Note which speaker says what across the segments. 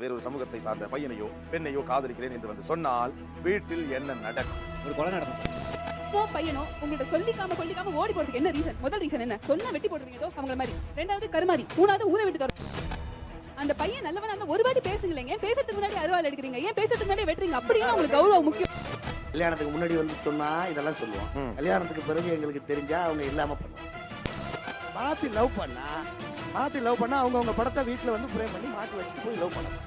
Speaker 1: வேறொரு சமூகத்தை சார்ந்த பையனையோ பெண்ணையோ காதலிக்கிறேன் என்று வந்து சொன்னால் வீட்டில் என்ன நடக்கும்?
Speaker 2: ஒரு கொலை நடக்கும்.
Speaker 3: இப்போ பையனோ உங்கள்ட்ட சொல்லிக்காம கொல்லிக்காம ஓடி போறதுக்கு என்ன ரீசன் முதல் ரீசன் என்ன? சொன்னா வெட்டி போடுவீங்க ஏதோ அவங்கள மாதிரி. ரெண்டாவது கருமாதி மூணாவது ஊரை விட்டு தரும் அந்த பையன் நல்லவனா இருந்தா ஒரு வாட்டி பேசுங்களேங்க ஏன் பேசுறதுக்கு முன்னாடி அருவாள் எடுக்கிறீங்க ஏன் பேசுறதுக்கு முன்னாடி வெட்டுறீங்க? அப்படியே உங்களுக்கு கௌரவம் முக்கியம்.
Speaker 4: கல்யாணத்துக்கு முன்னாடி வந்து சொன்னா இதெல்லாம் சொல்லுவோம். கல்யாணத்துக்கு பிறகு எங்களுக்கு தெரிஞ்சா அவங்க இல்லாம பண்ணுவோம் மாத்தி லவ் பண்ணா மாத்தி லவ் பண்ணா அவங்க அவங்க படத்தை வீட்டுல வந்து ஃப்ரேம் பண்ணி மாட்டி வச்சுட்டு போய் லவ் பண்ணலாம்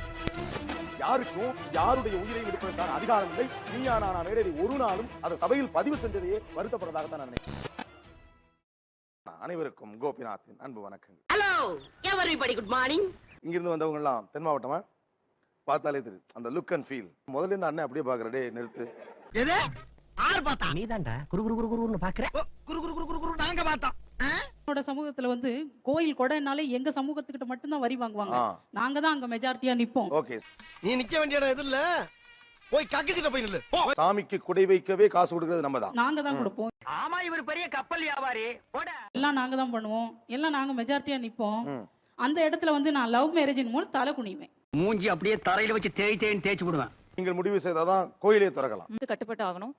Speaker 1: யாருக்கும் யாருடைய உயிரை எடுப்பதற்கான அதிகாரம் இல்லை. நீயா நானா மேடை ஒரு நாளும் அதை சபையில் பதிவு செஞ்சதையே வருத்தப்படுறதாகத்தான் நான் நினைக்கிறேன். அனைவருக்கும் கோபிநாத்தின் அன்பு வணக்கங்கள்.
Speaker 5: ஹலோ எவரிபடி குட் மார்னிங்
Speaker 1: இங்கிருந்து வந்தவங்க எல்லாம் தென் மாவட்டமா? பார்த்தாலே தெரியுது அந்த லுக் அண்ட் ஃபீல் முதல்ல இந்த அண்ணன் அப்படியே பாக்குற டே நிறுத்து.
Speaker 5: எது? ஆறு பார்த்தா?
Speaker 4: நீதான்டா. குரு குரு குரு குருன்னு பாக்குற
Speaker 5: குரு குரு குரு குரு குரு நாங்க பார்த்தோம்.
Speaker 6: என்னோட சமூகத்துல வந்து கோயில் கொடைனாலே எங்க சமூகத்துக்கிட்ட மட்டும்தான் வரி வாங்குவாங்க. நாங்க தான் அங்க மெஜாரிட்டியா நிப்போம்.
Speaker 1: ஓகே.
Speaker 7: நீ நிக்க வேண்டிய இடம் எது இல்ல? போய் கக்கிசிட்ட போய் நில்லு.
Speaker 1: சாமிக்கு குடை வைக்கவே காசு கொடுக்கிறது நம்ம தான்
Speaker 6: நாங்க தான் கொடுப்போம்.
Speaker 5: ஆமா இவர் பெரிய கப்பல் வியாபாரி. போட.
Speaker 6: எல்லாம் நாங்க தான் பண்ணுவோம். எல்லாம் நாங்க மெஜாரிட்டியா நிப்போம். அந்த இடத்துல வந்து நான் லவ் மேரேஜின் மூலம் தலை குனிவேன்.
Speaker 5: மூஞ்சி அப்படியே தரையில வச்சு தேய் தேய்ன்னு தேய்ச்சி விடுவேன்.
Speaker 1: நீங்கள் முடிவு செய்தாதான் கோயிலே திறக்கலாம்.
Speaker 8: கட்டுப்பட்டு ஆகணும்.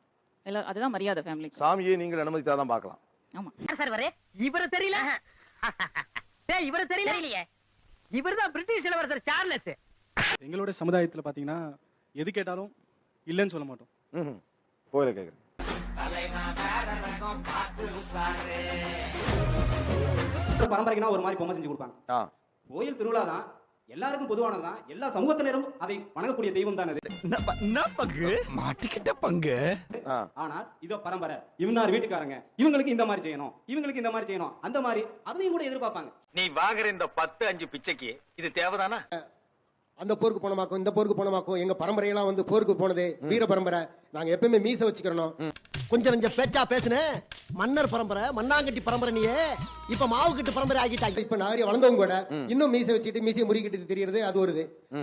Speaker 8: எல்லாரும் அதுதான் மரியாதை ஃபேமிலிக்கு
Speaker 1: சாமியை நீங்கள் அனுமதித்தாதான் பார்க்கலாம்.
Speaker 5: சார் வரே இவர தெரியல? டேய் இவர தெரியல? இல்லையே இவர்தான் பிரிட்டிஷ் இளவரசர் சார்லஸ்.
Speaker 2: எங்களோட சமுதாயத்தில் பார்த்தீங்கன்னா எது கேட்டாலும் இல்லைன்னு சொல்ல மாட்டோம்.
Speaker 1: கோயிலை கேட்குறேன்
Speaker 9: பரம்பரைக்குனா ஒரு மாதிரி பொம்மை செஞ்சு கொடுப்பாங்க. கோயில் திருவிழா தான் எல்லாருக்கும் பொதுவானது தான் எல்லா சமூகத்தினரும் அதை வணங்கக்கூடிய தெய்வம் தான் அது.
Speaker 7: மாட்டிக்கிட்ட பங்கு.
Speaker 9: ஆனால் இதோ பரம்பரை. இவனார் வீட்டுக்காரங்க. இவங்களுக்கு இந்த மாதிரி செய்யணும். இவங்களுக்கு இந்த மாதிரி செய்யணும். அந்த மாதிரி அதையும் கூட எதிர்பார்ப்பாங்க.
Speaker 10: நீ வாங்குற இந்த பத்து அஞ்சு பிச்சைக்கு இது தேவைதானா?
Speaker 7: அந்த போருக்கு போனமாக்கும் இந்த போருக்கு போனமாக்கும் எங்க பரம்பரையெல்லாம் வந்து போருக்கு போனது வீர பரம்பரை. நாங்க எப்பவுமே மீச வச்சுக்கிறோம் கொஞ்சம் கொஞ்சம் பேச்சா பேசுன. மன்னர் பரம்பரை மண்ணாங்கட்டி பரம்பரை நீயே. இப்ப மாவு கட்டு பரம்பரை ஆகிட்டாங்க இப்ப நாகரிகம் வளர்ந்தவங்க கூட இன்னும் மீச வச்சுட்டு மீசையை முறிக்கிட்டு தெரியறது அது ஒரு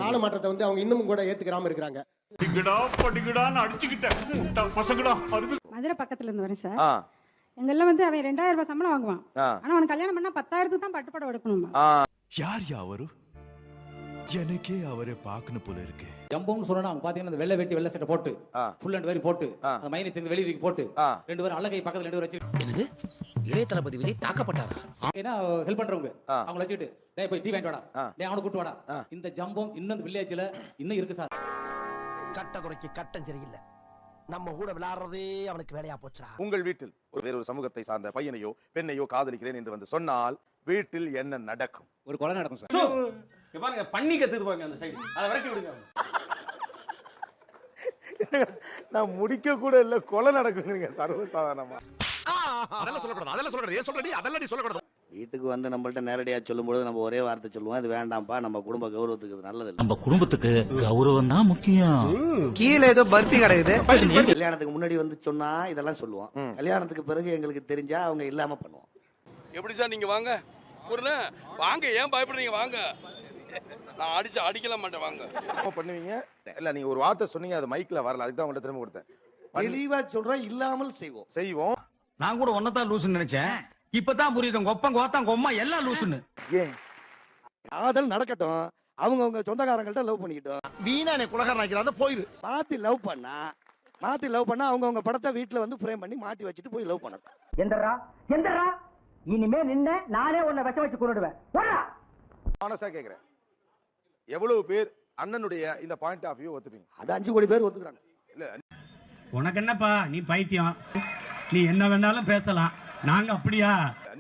Speaker 7: கால மாற்றத்தை வந்து அவங்க இன்னும் கூட ஏத்துக்கிறாம இருக்கிறாங்க.
Speaker 11: மதுரை பக்கத்துல இருந்து வரேன் சார் எங்கெல்லாம் வந்து அவன் ரெண்டாயிரம் ரூபாய் சம்பளம் வாங்குவான். ஆனா அவனுக்கு கல்யாணம் பண்ணா பத்தாயிரத்துக்கு தான் பட்டுப்படம் எடுக்கணுமா
Speaker 7: யார் யாவரு எனக்கே அவரை பார்க்கணும் போல இருக்கு.
Speaker 2: ஜம்பம்னு சொன்னா பாத்தீங்கன்னா அந்த வெள்ளை வெட்டி வெள்ளை சட்டை போட்டு ஃபுல் அண்ட் வெரி போட்டு. அந்த மைனை வெளியே தூக்கி போட்டு ரெண்டு பேரும் அழகை பக்கத்துல ரெண்டு பேரும் வச்சு
Speaker 5: என்னது? இளைய தளபதி விஜய் தாக்கப்பட்டாரா?
Speaker 2: ஏன்னா ஹெல்ப் பண்றவங்க. அவங்கள வச்சுட்டு டேய் போய் டீ வாங்கிட்டு வாடா.
Speaker 1: ஆ.
Speaker 2: டேய் அவனை கூட்டு வாடா. இந்த ஜம்பம் இன்னும் வில்லேஜ்ல இன்னும் இருக்கு சார்.
Speaker 7: கட்ட குறைக்கு கட்டம் சரியில்லை. நம்ம கூட விளையாடுறதே அவனுக்கு வேலையா போச்சுடா.
Speaker 1: உங்கள் வீட்டில் ஒரு வேறொரு சமூகத்தை சார்ந்த பையனையோ பெண்ணையோ காதலிக்கிறேன் என்று வந்து சொன்னால் வீட்டில் என்ன நடக்கும்?
Speaker 2: ஒரு கொலை நடக்கும் சார்.
Speaker 9: பாருங்க பண்ணி கத்துது பாருங்க அந்த சைடு அதை விரட்டி விடுங்க.
Speaker 1: நான் முடிக்க கூட இல்ல கொலை நடக்குங்கிறீங்க சர்வசாதாரணமா.
Speaker 7: அதெல்லாம் சொல்லக்கூடாது அதெல்லாம் சொல்லக்கூடாது. ஏன் சொல்றடி? அதெல்லாம் நீ சொல்லக்கூடாது.
Speaker 4: வீட்டுக்கு வந்து நம்மள்ட்ட நேரடியா சொல்லும்போது நம்ம ஒரே வார்த்தை சொல்லுவோம் இது வேண்டாம்ப்பா நம்ம குடும்ப கௌரவத்துக்கு இது நல்லது
Speaker 10: நம்ம குடும்பத்துக்கு கௌரவம் தான் முக்கியம்.
Speaker 7: கீழே ஏதோ பருத்தி கிடக்குது.
Speaker 4: கல்யாணத்துக்கு முன்னாடி வந்து சொன்னா இதெல்லாம் சொல்லுவோம். கல்யாணத்துக்கு பிறகு எங்களுக்கு தெரிஞ்சா அவங்க இல்லாம பண்ணுவோம்.
Speaker 10: எப்படி சார் நீங்க வாங்க? வாங்க ஏன் பயப்படுறீங்க? வாங்க. நான் அடிச்சு அடிக்கல மாட்டேன் வாங்க.
Speaker 1: பண்ணுவீங்க? இல்ல நீங்க ஒரு வார்த்தை சொன்னீங்க அது மைக்ல வரல அதுக்கு தான் உங்கள்ட்ட திரும்ப கொடுத்தேன்.
Speaker 4: தெளிவா சொல்றோம் இல்லாமல் செய்வோம்.
Speaker 1: செய்வோம்.
Speaker 10: நான் கூட ஒன்னதான் லூசுன்னு நினைச்சேன். இப்பதான் புரியுது கொப்பம் கோத்தம் கொம்மா எல்லாம் லூசுன்னு.
Speaker 1: ஏன்?
Speaker 4: காதல் நடக்கட்டும் அவங்க அவங்க சொந்தக்காரங்கள்ட்ட லவ் பண்ணிக்கிட்டோம்.
Speaker 7: வீணா என்னை குலகாரன் ஆக்கிறாத போயிரு.
Speaker 4: மாத்தி லவ் பண்ணா மாத்தி லவ் பண்ணா அவங்க அவங்க படத்தை வீட்டுல வந்து ஃப்ரேம் பண்ணி மாட்டி வச்சுட்டு போய் லவ் பண்ணணும்.
Speaker 5: எந்தரா எந்தரா. இனிமே நின்ன நானே உன்னை விஷம் வச்சு கொண்டுடுவேன். போடா.
Speaker 1: ஆனஸ்டா கேக்குறேன். எவ்வளவு பேர் அண்ணனுடைய இந்த பாயிண்ட் ஆஃப் வியூ ஒத்துப்பீங்க?
Speaker 4: அது அஞ்சு கோடி பேர் ஒத்துக்குறாங்க.
Speaker 1: இல்ல
Speaker 10: உனக்கு என்னப்பா? நீ பைத்தியம். நீ என்ன வேணாலும் பேசலாம். நாங்க அப்படியா?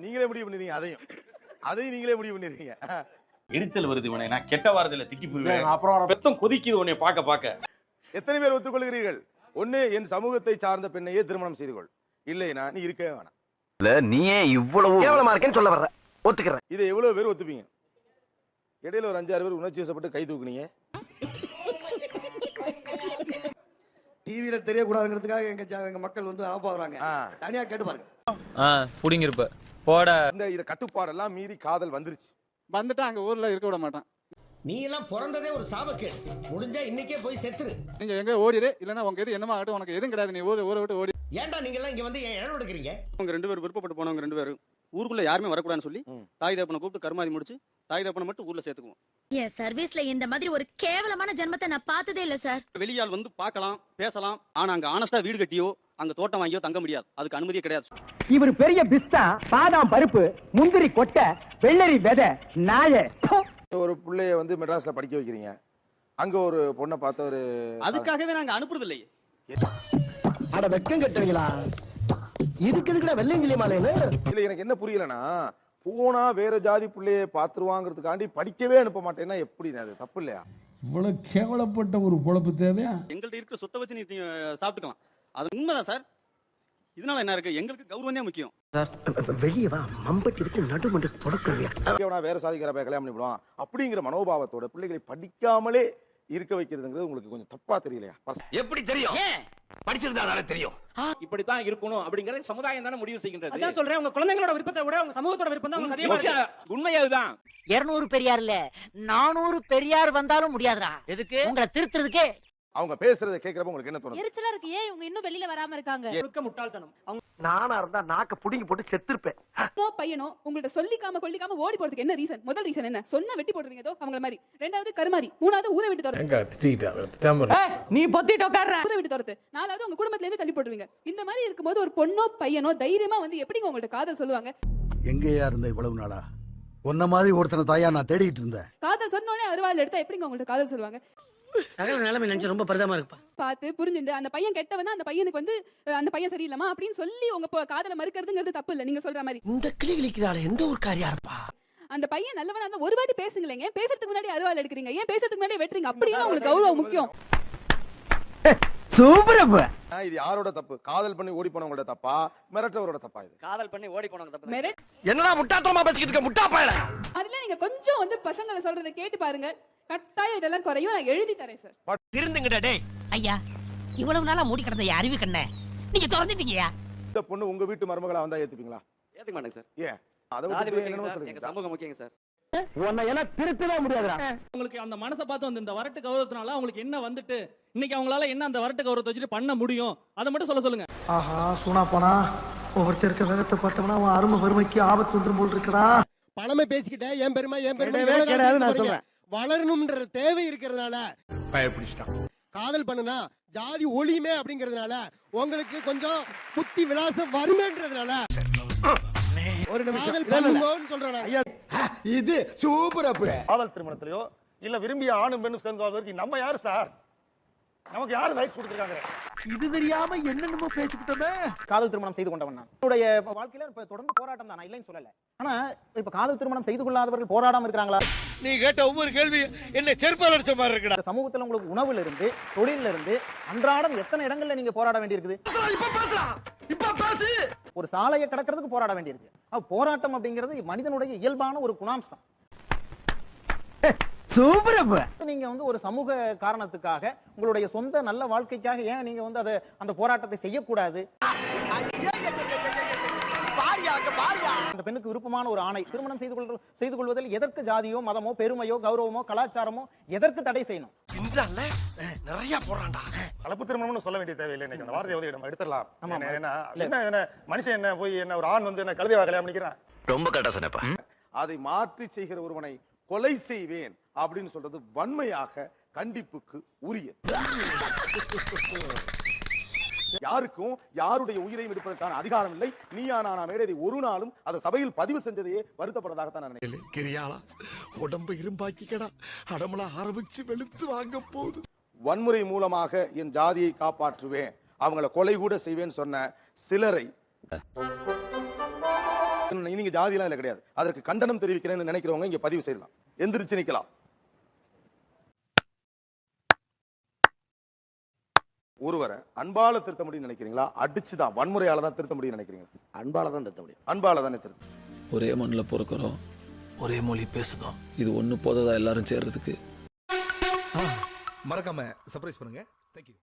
Speaker 1: நீங்களே முடிவு பண்ணிருக்கீங்க அதையும். அதையும் நீங்களே முடிவு பண்ணிருக்கீங்க
Speaker 9: எரிச்சல் வருது இவனை. நான் கெட்ட வாரத்துல திக்கி போயிருவேன்
Speaker 7: அப்புறம்
Speaker 9: பெத்தம் கொதிக்குது உன்னை பார்க்க பார்க்க.
Speaker 1: எத்தனை பேர் ஒத்துக்கொள்கிறீர்கள்? ஒண்ணு என் சமூகத்தை சார்ந்த பெண்ணையே திருமணம் செய்து கொள். இல்லைனா நீ இருக்கவே வேணாம்.
Speaker 10: நீயே இவ்வளவு
Speaker 7: கேவலமா இருக்கேன்னு சொல்ல வர்ற. ஒத்துக்கிறேன்.
Speaker 1: இதை எவ்வளவு பேர் ஒத்துப்பீங்க? இடையில ஒரு அஞ்சாறு பேர் உணர்ச்சி வசப்பட்டு கை தூக்குனீங்க.
Speaker 4: டிவியில தெரியக்கூடாதுங்கிறதுக்காக எங்க ஜ- எங்க மக்கள் வந்து ஆஃப் ஆகுறாங்க.
Speaker 1: ஆ.
Speaker 4: தனியா கேட்டு பாருங்க.
Speaker 10: புடிங்கிருப்ப. போட.
Speaker 1: இந்த இத கட்டுப்பாடெல்லாம் மீறி காதல் வந்துருச்சு.
Speaker 2: வந்துட்டு அங்க ஊர்ல இருக்க விட மாட்டான்.
Speaker 5: நீ எல்லாம் பிறந்ததே ஒரு சாபக்கேடு. முடிஞ்சா இன்னைக்கே போய் செத்துரு.
Speaker 2: நீங்க எங்க ஓடிடு இல்லன்னா உங்க எது என்னமா ஆகட்டும் உனக்கு எதுவும் கிடையாது. நீ ஊரை ஊரை விட்டு ஓடி.
Speaker 5: ஏன்டா நீங்க எல்லாம் இங்க வந்து ஏன் எடுக்கிறீங்க
Speaker 2: அவங்க ரெண்டு பேரும் விருப்பப்பட்டு போனவங்க ரெண்டு பேரும்.
Speaker 9: ஊருக்குள்ள யாருமே வரக்கூடாதுன்னு சொல்லி. தாய் தகப்பனை கூப்பிட்டு கருமாதி முடிச்சு தாய் தகப்பனை மட்டும் ஊர்ல சேர்த்துக்குவோம்.
Speaker 12: என் சர்வீஸ்ல இந்த மாதிரி ஒரு கேவலமான ஜென்மத்தை நான் பார்த்ததே இல்ல சார்.
Speaker 9: வெளியால் வந்து பார்க்கலாம் பேசலாம். ஆனா அங்க ஆனஸ்டா வீடு கட்டியோ அங்க தோட்டம் வாங்கியோ தங்க முடியாது. அதுக்கு அனுமதியே கிடையாது.
Speaker 5: இவர் பெரிய பிஸ்தா பாதாம் பருப்பு முந்திரி கொட்டை வெள்ளரி விதை நாய.
Speaker 1: ஒரு பிள்ளைய வந்து மெட்ராஸ்ல படிக்க வைக்கிறீங்க. அங்க ஒரு பொண்ணை பார்த்த ஒரு
Speaker 9: அதுக்காகவே நாங்க அனுப்புறது இல்லையே
Speaker 7: அட வெக்கம் கட்டுவீங்களா? இதுக்கு எதுக்குடா வெள்ளையங்கிலி மாலைன்னு
Speaker 1: இல்ல எனக்கு என்ன புரியலன்னா போனா வேற ஜாதி பிள்ளைய பாத்துருவாங்கிறதுக்காண்டி படிக்கவே அனுப்ப மாட்டேன்னா எப்படி? அது தப்பு இல்லையா?
Speaker 13: இவ்வளவு கேவலப்பட்ட ஒரு பொழப்பு தேவையா?
Speaker 9: எங்கள்ட்ட இருக்கிற சொத்தை வச்சு நீ சாப்பிட்டுக்கலாம். அது உண்மைதான் சார். இதனால என்ன இருக்கு? எங்களுக்கு கௌரவமே முக்கியம்.
Speaker 4: வெளியே வா. மம்பட்டி எடுத்து நடுமண்டு தொடக்கிறவியா?
Speaker 1: அவனா வேற சாதிக்கிற கல்யாணம் பண்ணிவிடுவான். அப்படிங்கிற மனோபாவத்தோட பிள்ளைகளை படிக்காமலே இருக்க வைக்கிறதுங்கிறது உங்களுக்கு கொஞ்சம் தப்பா தெரியலையா?
Speaker 10: எப்படி தெரியும்? படிச்சிருந்தா தெரியும்.
Speaker 9: இப்படித்தான் இருக்கணும் அப்படிங்கறது சமுதாயம் தானே முடிவு செய்கின்றது.
Speaker 5: அதான் சொல்றேன் உங்க குழந்தைங்களோட விருப்பத்தை விட உங்க சமூகத்தோட விருப்பம் தான் உங்களுக்கு அதிகமா இருக்கு.
Speaker 9: உண்மை அதுதான்.
Speaker 5: இருநூறு பெரியார் இல்ல நானூறு பெரியார் வந்தாலும் முடியாதுடா. எதுக்கு? உங்களை திருத்துறதுக்கே
Speaker 1: அவங்க பேசுறதை கேட்கிறப்ப உங்களுக்கு என்ன தோணுது?
Speaker 12: எரிச்சலா இருக்கு. ஏன் இவங்க இன்னும் வெளியில வராம இருக்காங்க?
Speaker 5: முழுக்க முட்டாள்தனம். அவங்க நானா இருந்தா நாக்க புடிங்கி போட்டு செத்துருப்பேன்.
Speaker 3: பொண்ணோ பையனோ உங்கள்ட்ட சொல்லிக்காம கொல்லிக்காம ஓடி போறதுக்கு என்ன ரீசன் முதல் ரீசன் என்ன? சொன்ன வெட்டி போட்டுருவீங்க ஏதோ அவங்கள மாதிரி. ரெண்டாவது கருமாதி மூணாவது ஊரை விட்டு துரத்து.
Speaker 5: நீ பொத்திட்டு உட்கார்ற.
Speaker 3: ஊரை விட்டு துரத்து. நாலாவது உங்க குடும்பத்துல இருந்து தள்ளி போட்டுருவீங்க? இந்த மாதிரி இருக்கும்போது ஒரு பொண்ணோ பையனோ தைரியமா வந்து எப்படிங்க உங்கள்ட்ட காதல் சொல்லுவாங்க?
Speaker 7: எங்கேயா இருந்த இவ்வளவு நாளா? உன்ன மாதிரி ஒருத்தனை தாயா நான் தேடிட்டு இருந்தேன்.
Speaker 3: காதல் சொன்னோடனே அருவாள் எடுத்தா எப்படிங்க உங்கள்ட்ட காதல் சொல்லுவாங்க?
Speaker 5: சகல நிலைமை நினைச்சு ரொம்ப பரிதமா இருக்குப்பா.
Speaker 3: பார்த்து புரிஞ்சுண்டு அந்த பையன் கெட்டவனா அந்த பையனுக்கு வந்து அந்த பையன் சரியில்லாமா அப்படின்னு சொல்லி உங்க காதலை மறுக்கிறதுங்கிறது தப்பு இல்ல நீங்க சொல்ற மாதிரி.
Speaker 7: இந்த கிளி கிளிக்கிறாள் எந்த ஒரு காரியா இருப்பா
Speaker 3: அந்த பையன் நல்லவனா இருந்தா ஒரு வாட்டி பேசுங்களேங்க பேசுறதுக்கு முன்னாடி அருவாள் எடுக்கிறீங்க ஏன் பேசுறதுக்கு முன்னாடி வெட்டுறீங்க? அப்படியே உங்களுக்கு கௌரவம் முக்கியம்.
Speaker 5: சூப்பர்
Speaker 1: இது யாரோட தப்பு? காதல் பண்ணி ஓடி போனவங்களோட தப்பா? மிரட்டவரோட தப்பா இது?
Speaker 9: காதல் பண்ணி ஓடி போனவங்க தப்பு
Speaker 3: மெரிட்
Speaker 4: என்னடா முட்டாத்தனமா பேசிக்கிட்டு இருக்க? முட்டா பயல.
Speaker 3: அதுல நீங்க கொஞ்சம் வந்து பசங்களை சொல்றதை கேட்டு பாருங்க. கட்டாயம் இதெல்லாம் குறையும். நான் எழுதி தரேன் சார்
Speaker 5: திருந்துங்கடா டேய். ஐயா இவ்வளவு நாளா மூடி கிடந்த என் அறிவு கண்ண நீங்க திறந்துட்டீங்கயா
Speaker 1: இந்த பொண்ணு உங்க வீட்டு மருமகளா வந்தா ஏத்துப்பீங்களா?
Speaker 9: ஏத்துக்க மாட்டேங்க சார்
Speaker 1: ஏன்? அதை விட்டு என்னன்னு
Speaker 9: சார் எங்க சமூகம் முக்கியங்க சார்
Speaker 5: உன்னை எல்லாம் திருத்தவே முடியாதுடா.
Speaker 6: உங்களுக்கு அந்த மனசை பார்த்து வந்து இந்த வரட்டு கௌரவத்தினால அவங்களுக்கு என்ன வந்துட்டு இன்னைக்கு அவங்களால என்ன அந்த வரட்டு கௌரவத்தை வச்சுட்டு பண்ண முடியும்? அதை மட்டும் சொல்ல சொல்லுங்க.
Speaker 5: ஆஹா சூனா போனா ஒவ்வொருத்தருக்கு வேகத்தை பார்த்தோம்னா அவன் அருமை வறுமைக்கு ஆபத்து வந்துரும் போல் இருக்கடா.
Speaker 7: பழமை பேசிக்கிட்ட என் பெருமை என் பெருமை.
Speaker 4: கிடையாது நான் சொல்றேன்.
Speaker 7: வளரணும்ன்ற தேவை இருக்கிறதுனால காதல் பண்ணுனா ஜாதி ஒளியுமே அப்படிங்கறதுனால உங்களுக்கு கொஞ்சம் புத்தி விலாசம் வருமேன்றதுனால
Speaker 4: ஒரு நிமிஷம்.
Speaker 7: காதல். பண்ணுங்கன்னு சொல்றேன்.
Speaker 13: இது சூப்பர் அப்பு
Speaker 1: காதல் திருமணத்திலயோ இல்ல விரும்பிய ஆணும் பெண்ணும் சேர்ந்து வாழ்வதற்கு நம்ம யாரு சார் நமக்கு யாரு ரைட்ஸ் கொடுத்துருக்காங்க?
Speaker 4: இது தெரியாம என்னென்னமோ பேசிக்கிட்டோமே.
Speaker 5: காதல் திருமணம் செய்து கொண்டவன் நான். என்னுடைய வாழ்க்கையில இப்ப தொடர்ந்து போராட்டம் தான் நான் இல்லைன்னு சொல்லல. ஆனா இப்ப காதல் திருமணம் செய்து கொள்ளாதவர்கள் போராடாம இருக்கிறாங்களா?
Speaker 4: நீ கேட்ட ஒவ்வொரு கேள்வி என்ன செருப்பால் அடிச்ச மாதிரி இருக்குடா.
Speaker 5: சமூகத்துல உங்களுக்கு உணவுல இருந்து தொழில்ல இருந்து அன்றாடம் எத்தனை இடங்கள்ல நீங்க போராட வேண்டியிருக்குது?
Speaker 4: இப்ப பேசலாம். இப்ப பேசு.
Speaker 5: ஒரு சாலையை கடக்கிறதுக்கு போராட வேண்டியிருக்கு. போராட்டம் அப்படிங்கிறது மனிதனுடைய இயல்பான ஒரு குணாம்சம்.
Speaker 4: சூப்பர்
Speaker 5: நீங்க வந்து ஒரு சமூக காரணத்துக்காக உங்களுடைய சொந்த நல்ல வாழ்க்கைக்காக ஏன் நீங்க வந்து அதை அந்த போராட்டத்தை செய்யக்கூடாது? அந்த பெண்ணுக்கு விருப்பமான ஒரு ஆணை திருமணம் செய்து கொள் செய்து கொள்வதில் எதற்கு ஜாதியோ மதமோ பெருமையோ கௌரவமோ கலாச்சாரமோ எதற்கு தடை செய்யணும்?
Speaker 4: நிறைய போறான்டா.
Speaker 1: கலப்பு திருமணம்னு சொல்ல வேண்டிய தேவையில்லை இன்னைக்கு. அந்த வார்த்தையை வந்து நம்ம எடுத்துடலாம்.
Speaker 5: ஆமா,
Speaker 1: என்ன. என்ன மனுஷன் என்ன போய் என்ன ஒரு ஆண் வந்து என்ன கழுதைவா கல்யாணம் பண்ணிக்கிறான்
Speaker 10: ரொம்ப கரெக்டா சொன்னப்பா
Speaker 1: அதை மாற்றி செய்கிற ஒருவனை கொலை செய்வேன் அப்படின்னு சொல்றது வன்மையாக கண்டிப்புக்கு உரிய யாருக்கும் யாருடைய உயிரையும் எடுப்பதற்கான அதிகாரம் இல்லை. நீயா நானா மேடை ஒரு நாளும் அதை சபையில் பதிவு செஞ்சதையே வருத்தப்படதாகத்தான் நான் நினைக்கிறேன்.
Speaker 13: உடம்ப இரும்பாக்கிக்கடா. அடமலா ஆரம்பிச்சு வெளுத்து வாங்க போகுது
Speaker 1: வன்முறை மூலமாக என் ஜாதியை காப்பாற்றுவேன். அவங்கள கொலை கூட செய்வேன்னு சொன்ன சிலரை நீங்க ஜாதியெல்லாம் இல்ல கிடையாது. அதற்கு கண்டனம் தெரிவிக்கிறேன்னு நினைக்கிறவங்க இங்க பதிவு செய்யலாம். எந்திரிச்சு நிக்கலாம். ஒருவரை அன்பால திருத்த முடியும்னு நினைக்கிறீங்களா? அடிச்சுதான் வன்முறையால தான் திருத்த முடியும்னு நினைக்கிறீங்களா?
Speaker 4: அன்பால தான் தத்த முடியும்.
Speaker 1: அன்பால தானே திருத்த
Speaker 13: ஒரே மண்ணில் பிறக்கிறோம். ஒரே மொழி பேசுதோம். இது ஒன்று போததா எல்லாரும் சேர்றதுக்கு? மறக்காம சர்ப்ரைஸ் பண்ணுங்க. தேங்க்யூ